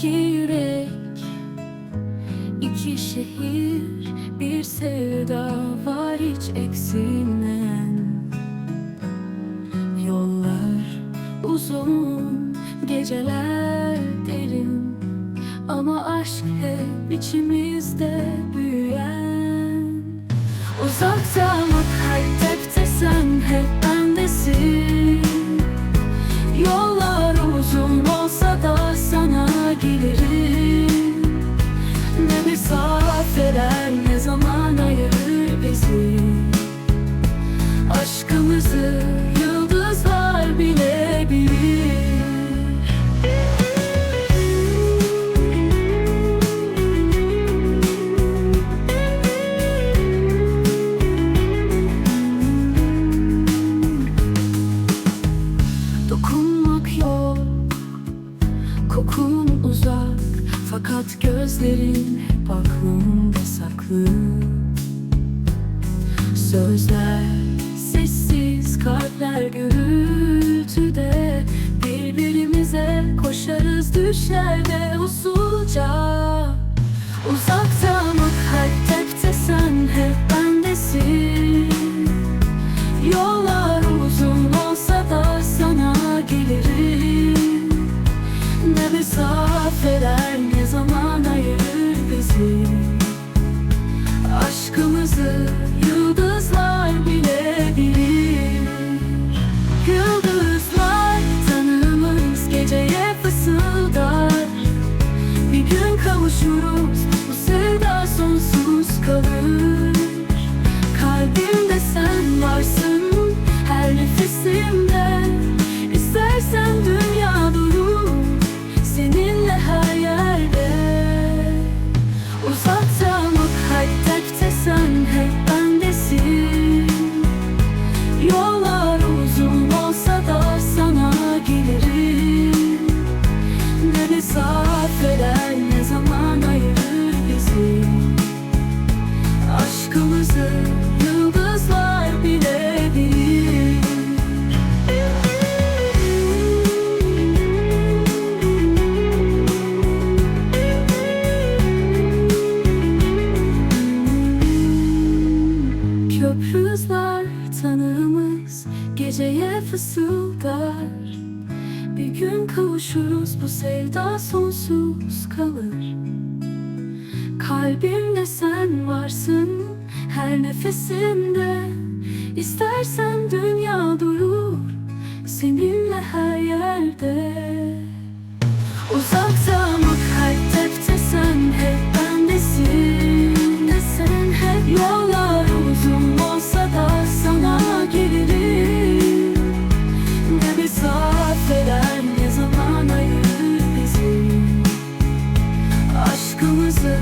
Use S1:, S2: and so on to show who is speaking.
S1: İki yürek, iki şehir, bir sevda var hiç eksilmeyen. Yollar uzun, geceler derin. Ama aşk hep içimizde büyüyen. Uzakta ama kalpte sen hep bendesin Aşkımızı yıldızlar bile bilir. Dokunmak yok Kokun uzak. Fakat gözlerin hep aklımda saklı. Sözler düşlerde usulca kavuşuruz bu sevda sonsuz kalır Köprüzler tanığımız geceye fısıldar. Bir gün kavuşuruz bu sevda sonsuz kalır. Kalbimde sen varsın her nefesimde. İstersen dünya durur seninle her yerde aşkımızı